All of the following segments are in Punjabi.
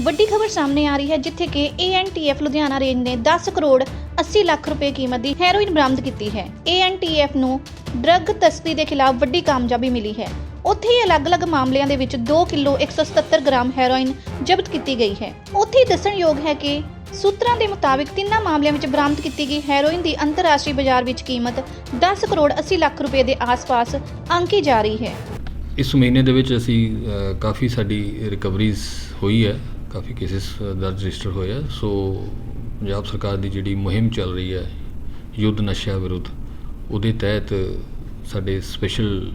ਵੱਡੀ ਖਬਰ ਸਾਹਮਣੇ ਆ ਰਹੀ ਹੈ ਜਿੱਥੇ ਕਿ ANTF ਲੁਧਿਆਣਾ ਰੇਂਜ ਨੇ 10 ਕਰੋੜ 80 ਲੱਖ ਰੁਪਏ ਕੀਮਤ ਦੀ ਹੈਰੋਇਨ ਬਰਾਮਦ ਕੀਤੀ ਹੈ। ANTF ਨੂੰ ਡਰੱਗ ਤਸਕਰੀ ਦੇ ਖਿਲਾਫ ਵੱਡੀ ਕਾਮਯਾਬੀ ਮਿਲੀ ਹੈ। ਉੱਥੇ ਹੀ ਅਲੱਗ-ਅਲੱਗ ਮਾਮਲਿਆਂ ਦੇ ਵਿੱਚ 2 ਕਿਲੋ 177 ਗ੍ਰਾਮ ਹੈਰੋਇਨ ਜ਼ਬਤ ਕੀਤੀ ਗਈ ਹੈ। ਉੱਥੇ ਦੱਸਣਯੋਗ ਹੈ ਕਿ ਸੂਤਰਾਂ ਦੇ ਮੁਤਾਬਿਕ ਤਿੰਨਾਂ ਮਾਮਲਿਆਂ ਵਿੱਚ ਬਰਾਮਦ ਕੀਤੀ ਗਈ ਹੈਰੋਇਨ ਦੀ ਅੰਤਰਰਾਸ਼ਟਰੀ ਬਾਜ਼ਾਰ ਵਿੱਚ ਕੀਮਤ 10 ਕਰੋੜ 80 ਲੱਖ ਰੁਪਏ ਦੇ ਆਸ-ਪਾਸ ਅੰਕੀ ਜਾ ਰਹੀ ਹੈ। ਇਸ ਮਹੀਨੇ ਦੇ ਵਿੱਚ ਅਸੀਂ ਅ, ਕਾਫੀ ਸਾਡੀ ਰਿਕਵਰੀਜ਼ ਹੋਈ ਹੈ। ਕਾਫੀ ਕੇਸਿਸ ਦਰਜ ਰਜਿਸਟਰ ਹੋਏ ਆ। ਸੋ ਪੰਜਾਬ ਸਰਕਾਰ ਦੀ ਜਿਹੜੀ ਮੁਹਿੰਮ ਚੱਲ ਰਹੀ ਹੈ, ਯੁੱਧ ਨਸ਼ਿਆਂ ਵਿਰੁੱਧ, ਉਹਦੇ ਤਹਿਤ ਸਾਡੇ ਸਪੈਸ਼ਲ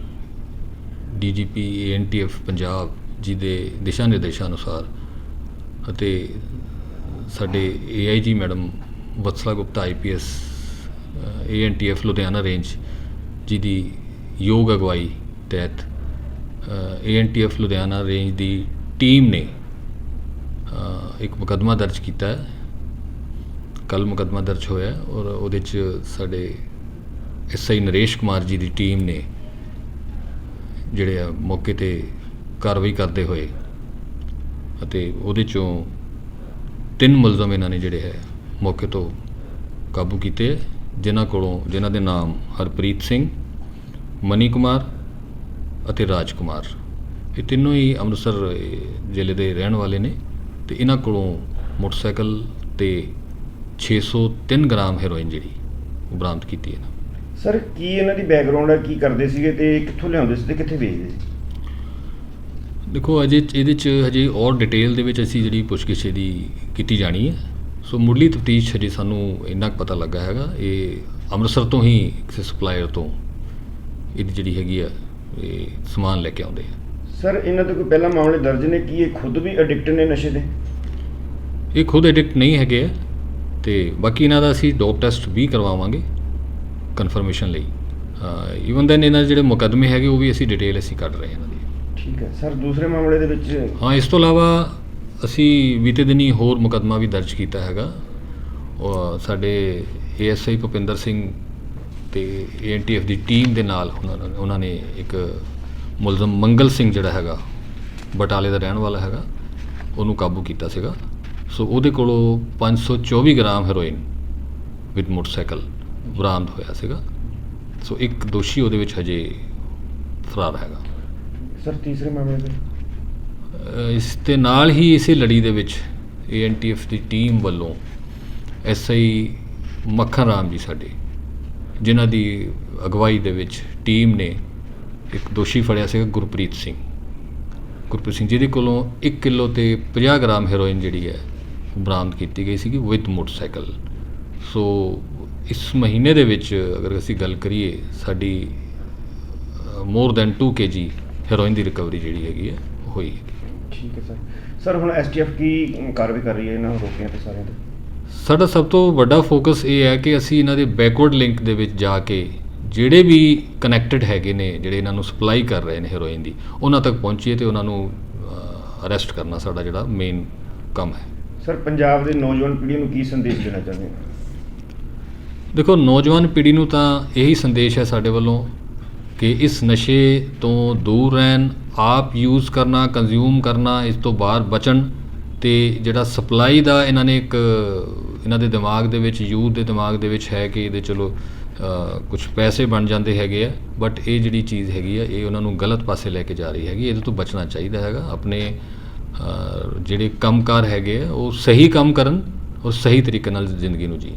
ਡੀਜੀਪੀ ਐਨਟੀਐਫ ਪੰਜਾਬ ਜੀ ਦੇ ਦਿਸ਼ਾ ਨਿਰਦੇਸ਼ਾਂ ਅਨੁਸਾਰ ਅਤੇ ਸਾਡੇ AIG madam Vatsala Gupta IPS ANTF Ludhiana range ji ਦੀ ਯੋਗ ਅਗਵਾਈ ਤਹਿਤ ਏਐਨਟੀਐਫ ਲੁਧਿਆਣਾ ਰੇਂਜ ਦੀ ਟੀਮ ਨੇ ਇੱਕ ਮੁਕੱਦਮਾ ਦਰਜ ਕੀਤਾ ਹੈ। ਕੱਲ ਮੁਕੱਦਮਾ ਦਰਜ ਹੋਇਆ ਔਰ ਉਹਦੇ ਚ ਸਾਡੇ ਐਸਆਈ ਨਰੇਸ਼ ਕੁਮਾਰ ਜੀ ਦੀ ਟੀਮ ਨੇ ਜਿਹੜੇ ਆ ਮੌਕੇ ਤੇ ਕਾਰਵਾਈ ਕਰਦੇ ਹੋਏ ਅਤੇ ਉਹਦੇ ਚੋਂ ਤਿੰਨ ਮੁਲਜ਼ਮ ਇਹਨਾਂ ਨੇ ਜਿਹੜੇ ਹੈ ਮੌਕੇ ਤੋਂ ਕਾਬੂ ਕੀਤੇ ਹੈ, ਜਿਨ੍ਹਾਂ ਕੋਲੋਂ ਜਿਨ੍ਹਾਂ ਦੇ ਨਾਮ ਹਰਪ੍ਰੀਤ ਸਿੰਘ ਮਨੀ ਕੁਮਾਰ ਅਤੇ ਰਾਜ ਕੁਮਾਰ। ਇਹ ਤਿੰਨੋਂ ਹੀ ਅੰਮ੍ਰਿਤਸਰ ਜ਼ਿਲ੍ਹੇ ਦੇ ਰਹਿਣ ਵਾਲੇ ਨੇ। ਤੇ ਇਹਨਾਂ ਕੋਲੋਂ ਮੋਟਰਸਾਈਕਲ ਤੇ 603 ਗ੍ਰਾਮ ਹੈਰੋਇਨ ਜਿਹੜੀ ਉਹ ਬਰਾਮਦ ਕੀਤੀ ਹੈ ਸਰ ਕੀ ਇਹਨਾਂ ਦੀ ਬੈਕਗ੍ਰਾਉਂਡ ਹੈ? ਕੀ ਕਰਦੇ ਸੀਗੇ ਤੇ ਕਿੱਥੋਂ ਲਿਆਉਂਦੇ ਸੀ ਤੇ ਕਿੱਥੇ ਵੇਚਦੇ ਸੀ? ਦੇਖੋ ਅਜੇ ਇਹਦੇ ਚ ਹਜੇ ਔਰ ਡਿਟੇਲ ਦੇ ਵਿੱਚ ਅਸੀਂ ਜਿਹੜੀ ਪੁੱਛਗਿੱਛ ਦੀ ਕੀਤੀ ਜਾਣੀ ਹੈ। ਸੋ ਮੁੱਢਲੀ ਤਫਤੀਸ਼ ਹਜੇ ਸਾਨੂੰ ਇੰਨਾ ਕੁ ਪਤਾ ਲੱਗਾ ਹੈਗਾ। ਇਹ ਅੰਮ੍ਰਿਤਸਰ ਤੋਂ ਹੀ ਕਿਸੇ ਸਪਲਾਇਰ ਤੋਂ ਇਹਦੀ ਜਿਹੜੀ ਹੈਗੀ ਆ ਇਹ ਸਮਾਨ ਲੈ ਕੇ ਆਉਂਦੇ ਆ। ਸਰ ਇਹਨਾਂ ਤੇ ਕੋਈ ਪਹਿਲਾ ਮਾਮਲੇ ਦਰਜ ਨੇ ਕੀ ਇਹ ਖੁਦ ਵੀ ਐਡਿਕਟ ਨੇ ਨਸ਼ੇ ਦੇ? ਇਹ ਖੁਦ ਐਡਿਕਟ ਨਹੀਂ ਹੈਗੇ ਆ ਤੇ ਬਾਕੀ ਇਹਨਾਂ ਦਾ ਅਸੀਂ ਡੋਪ ਟੈਸਟ ਵੀ ਕਰਵਾਵਾਂਗੇ ਕਨਫਰਮੇਸ਼ਨ ਲਈ। ਈਵਨ ਦੈਨ ਇਹਨਾਂ ਦੇ ਜਿਹੜੇ ਮੁਕੱਦਮੇ ਹੈਗੇ ਉਹ ਵੀ ਅਸੀਂ ਡਿਟੇਲ ਅਸੀਂ ਕੱਢ ਰਹੇ ਹਾਂ ਇਹਨਾਂ ਦੀ। ਠੀਕ ਹੈ। ਸਰ ਦੂਸਰੇ ਮਾਮਲੇ ਦੇ ਵਿੱਚ ਹਾਂ ਇਸ ਤੋਂ ਇਲਾਵਾ ਅਸੀਂ ਬੀਤੇ ਦਿਨੀ ਹੋਰ ਮੁਕੱਦਮਾ ਵੀ ਦਰਜ ਕੀਤਾ ਹੈਗਾ। ਉਹ ਸਾਡੇ ਏਐਸਆਈ ਭੁਪਿੰਦਰ ਸਿੰਘ ਤੇ ਏਐਨਟੀਐਫ ਦੀ ਟੀਮ ਦੇ ਨਾਲ ਉਹਨਾਂ ਨੇ ਇੱਕ ਮੁਲਜ਼ਮ ਮੰਗਲ ਸਿੰਘ ਜਿਹੜਾ ਹੈਗਾ ਬਟਾਲੇ ਦਾ ਰਹਿਣ ਵਾਲਾ ਹੈਗਾ ਉਹਨੂੰ ਕਾਬੂ ਕੀਤਾ ਸੀਗਾ। ਸੋ ਉਹਦੇ ਕੋਲੋਂ 524 ਗ੍ਰਾਮ ਹੈਰੋਇਨ ਵਿਦ ਮੋਟਰਸਾਈਕਲ ਬਰਾਮਦ ਹੋਇਆ ਸੀਗਾ। ਸੋ ਇੱਕ ਦੋਸ਼ੀ ਉਹਦੇ ਵਿੱਚ ਹਜੇ ਫਰਾਰ ਹੈਗਾ। ਸਰ ਤੀਸਰੇ ਮਾਮਲੇ ਦੇ ਇਸ ਦੇ ਨਾਲ ਹੀ ਇਸੇ ਲੜੀ ਦੇ ਵਿੱਚ ਏਐਨਟੀਐਫ ਦੀ ਟੀਮ ਵੱਲੋਂ ਐਸਆਈ ਮੱਖਣ ਰਾਮ ਜੀ ਸਾਡੇ ਜਿਨ੍ਹਾਂ ਦੀ ਅਗਵਾਈ ਦੇ ਵਿੱਚ ਟੀਮ ਨੇ ਇੱਕ ਦੋਸ਼ੀ ਫੜਿਆ ਸੀਗਾ ਗੁਰਪ੍ਰੀਤ ਸਿੰਘ। ਗੁਰਪ੍ਰੀਤ ਸਿੰਘ ਜਿਹਦੇ ਕੋਲੋਂ 1 ਕਿਲੋ ਤੇ 50 ਗ੍ਰਾਮ ਹੈਰੋਇਨ ਜਿਹੜੀ ਹੈ ਬਰਾਮਦ ਕੀਤੀ ਗਈ ਸੀਗੀ ਵਿਦ ਮੋਟਰਸਾਈਕਲ ਸੋ ਇਸ ਮਹੀਨੇ ਦੇ ਵਿੱਚ ਅਗਰ ਅਸੀਂ ਗੱਲ ਕਰੀਏ ਸਾਡੀ ਮੋਰ ਦੈਨ 2 ਕੇਜੀ ਹੈਰੋਇਨ ਦੀ ਰਿਕਵਰੀ ਜਿਹੜੀ ਹੈਗੀ ਹੈ ਹੋਈ ਹੈ। ਠੀਕ ਹੈ ਸਰ। ਸਰ ਹੁਣ ਐਸਟੀਐਫ ਕੀ ਕਾਰਵਾਈ ਕਰ ਰਹੀ ਹੈ ਇਹਨਾਂ ਨੂੰ ਰੋਕਿਆਂ ਤੇ ਸਾਰਿਆਂ ਤੇ? ਸਾਡਾ ਸਭ ਤੋਂ ਵੱਡਾ ਫੋਕਸ ਇਹ ਹੈ ਕਿ ਅਸੀਂ ਇਹਨਾਂ ਦੇ ਬੈਕਵਰਡ ਲਿੰਕ ਦੇ ਵਿੱਚ ਜਾ ਕੇ ਜਿਹੜੇ ਵੀ ਕਨੈਕਟਡ ਹੈਗੇ ਨੇ ਜਿਹੜੇ ਇਹਨਾਂ ਨੂੰ ਸਪਲਾਈ ਕਰ ਰਹੇ ਨੇ ਹੈਰੋਇਨ ਦੀ ਉਹਨਾਂ ਤੱਕ ਪਹੁੰਚੀਏ ਤੇ ਉਹਨਾਂ ਨੂੰ ਅਰੈਸਟ ਕਰਨਾ ਸਾਡਾ ਜਿਹੜਾ ਮੇਨ ਕੰਮ ਹੈ। ਸਰ ਪੰਜਾਬ ਦੇ ਨੌਜਵਾਨ ਪੀੜ੍ਹੀ ਨੂੰ ਕੀ ਸੰਦੇਸ਼ ਦੇਣਾ ਚਾਹੁੰਦੇ ਹੋ? ਦੇਖੋ ਨੌਜਵਾਨ ਪੀੜ੍ਹੀ ਨੂੰ ਤਾਂ ਇਹੀ ਸੰਦੇਸ਼ ਹੈ ਸਾਡੇ ਵੱਲੋਂ ਕਿ ਇਸ ਨਸ਼ੇ ਤੋਂ ਦੂਰ ਰਹਿਣ ਆਪ ਯੂਜ਼ ਕਰਨਾ ਕੰਜ਼ਿਊਮ ਕਰਨਾ ਇਸ ਤੋਂ ਬਾਹਰ ਬਚਣ ਤੇ ਜਿਹੜਾ ਸਪਲਾਈ ਦਾ ਇਹਨਾਂ ਨੇ ਇੱਕ ਇਹਨਾਂ ਦੇ ਦਿਮਾਗ ਦੇ ਵਿੱਚ ਯੂਥ ਦੇ ਦਿਮਾਗ ਦੇ ਵਿੱਚ ਹੈ ਕਿ ਇਹਦੇ ਚਲੋ ਕੁਝ ਪੈਸੇ ਬਣ ਜਾਂਦੇ ਹੈਗੇ ਆ ਬਟ ਇਹ ਜਿਹੜੀ ਚੀਜ਼ ਹੈਗੀ ਆ ਇਹ ਉਹਨਾਂ ਨੂੰ ਗਲਤ ਪਾਸੇ ਲੈ ਕੇ ਜਾ ਰਹੀ ਹੈਗੀ ਇਹਦੇ ਤੋਂ ਬਚਣਾ ਚਾਹੀਦਾ ਹੈਗਾ। ਆਪਣੇ ਅ, ਜਿਹੜੇ ਕੰਮਕਾਰ ਹੈਗੇ ਆ ਉਹ ਸਹੀ ਕੰਮ ਕਰਨ ਔਰ ਸਹੀ ਤਰੀਕੇ ਨਾਲ ਜ਼ਿੰਦਗੀ ਨੂੰ ਜੀਣ।